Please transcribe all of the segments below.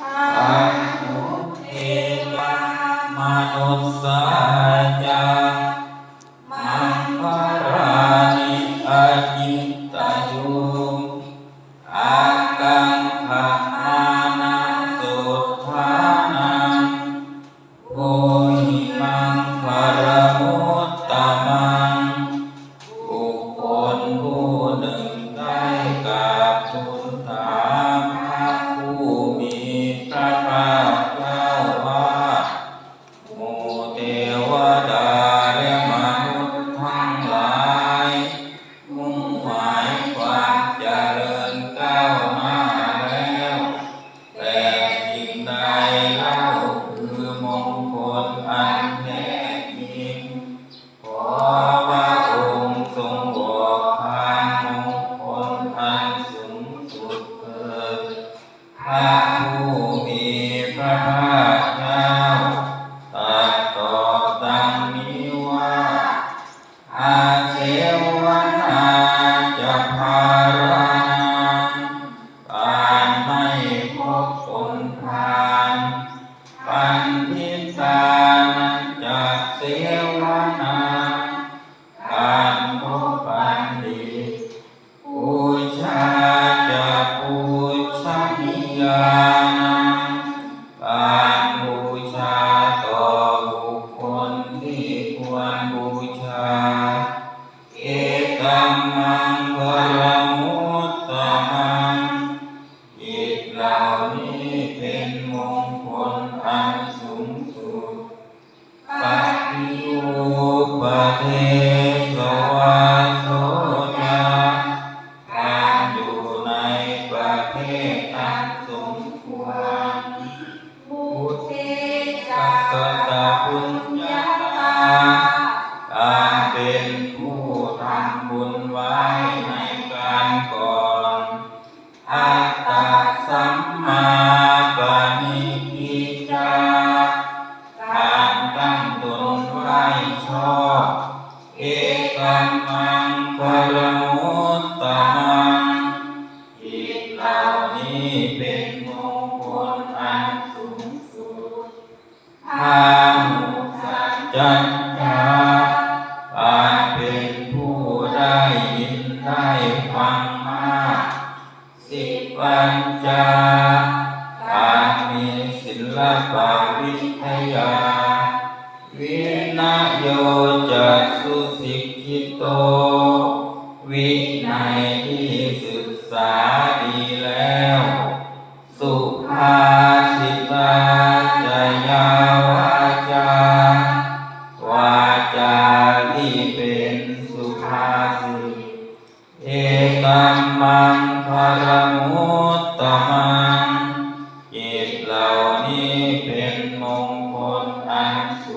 Ah. Amen. ปัญจาตามีศิลปวิทยา วินโยจัสุสิกิโต วิในที่ศึกษาดีแล้ว สุภา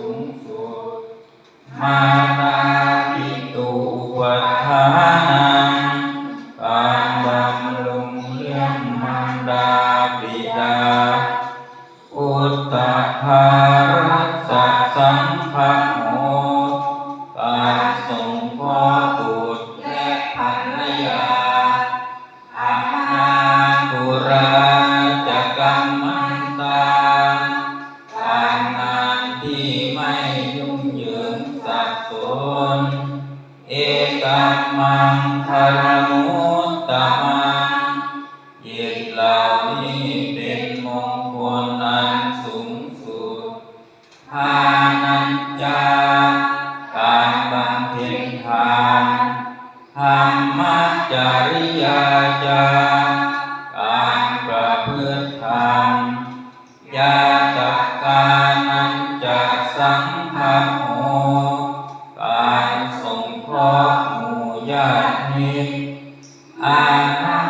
สูงสุด มาตาปิตุวัฒฐานังปานดำลงเลี้ยงมารดาปิดา อุตตะภารัสสังฆโมปานสงฆ์ พฤกขังยาจักกานันจัสังฆโมการสงคราะหูญาติมิอนั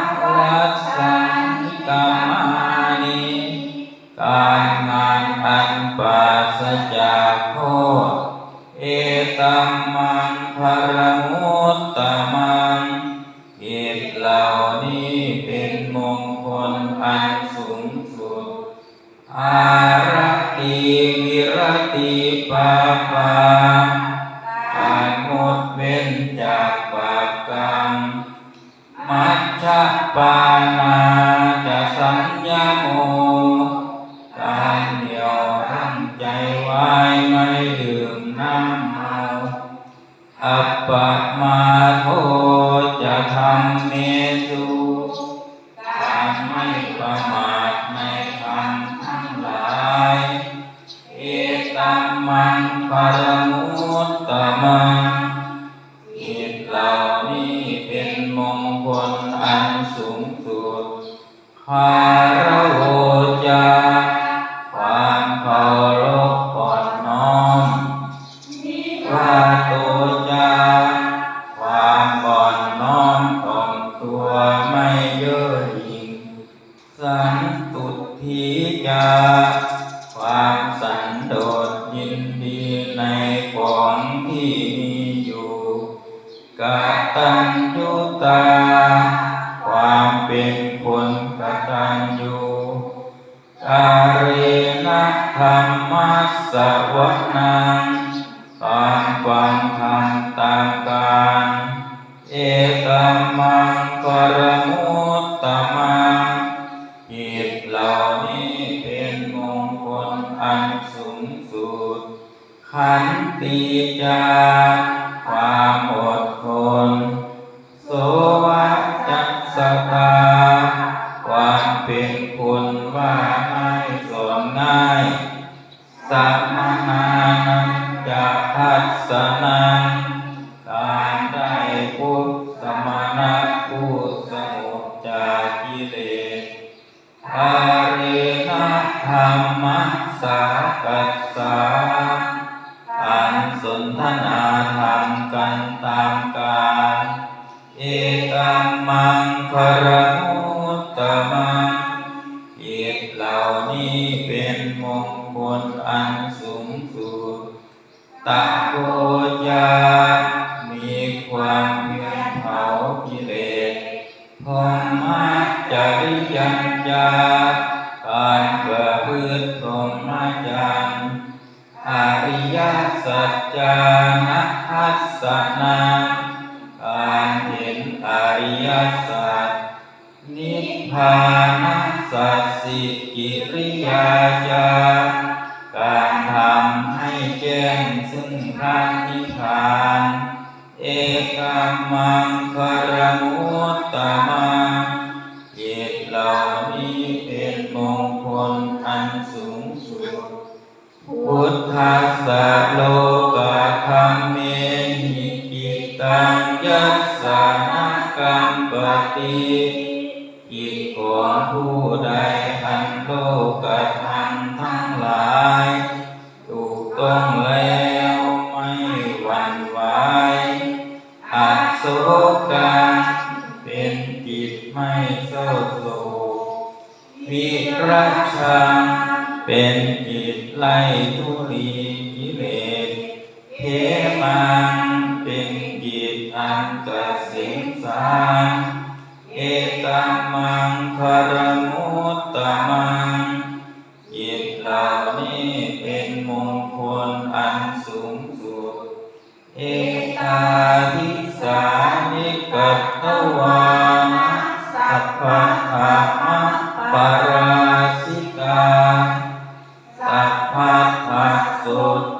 สสันติกามานิการงานอันปราศจากโทษเอตัง ปะปะ งสุดคารโวจาความเคารพก่อนน้อมวาโตจาความก่อนน้อมถ่อมตัวไม่เย่อหยิ่งสันตุทีจาความสันโดษยินดีในของที่มีอยู่กตัญญูตา เป็นคนกตัญญูการเรนะธรรมัสสวนังตามฟังธรรมตามการ เอตัมมังกรมุตตมังจิตเหล่านี้เป็นมงคลอันสูงสุดขันติจาความ จิตเหล่านี้เป็นมงคลอันสูงสุดตะโกยามีความเพียรเผากิเลสพรหมจริยัญญาการประพฤติพรหมจรรย์อริยสัจจานัทัสสนาการเห็นอริยสัจ พานัสสสิกิริยาจาการทำให้แจ้งซึ่งพระนิพพาน เอกามังคารมุตตมังจิตเหล่านี้เป็นมงคลอันสูงสุด พุทธัสสะโลกธรรมเมหิกิตังยัสสะนะกัมปติ กิจของผู้ใดอันโลกธรรมทั้งหลาย ถูกต้องแล้วไม่หวั่นไหวอัโศกันเป็นจิตไม่เศร้าโศกวิรัชชังเป็นจิตไล่ทุลีกิเลสเทมังเป็นจิตอันกสิงสาร ตัมมังคารมุตตมังจิตเหล่านี้เป็นมงคลอันสูงสุด เอตาทิสานิกัตตวานะสัพพะธรรมะปาราสิกา สัพพะทะโส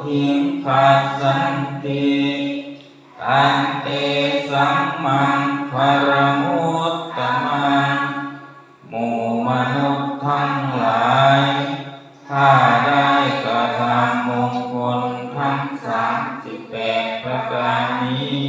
ทิงคัสสันติอันเตสัมมังคาร การนี้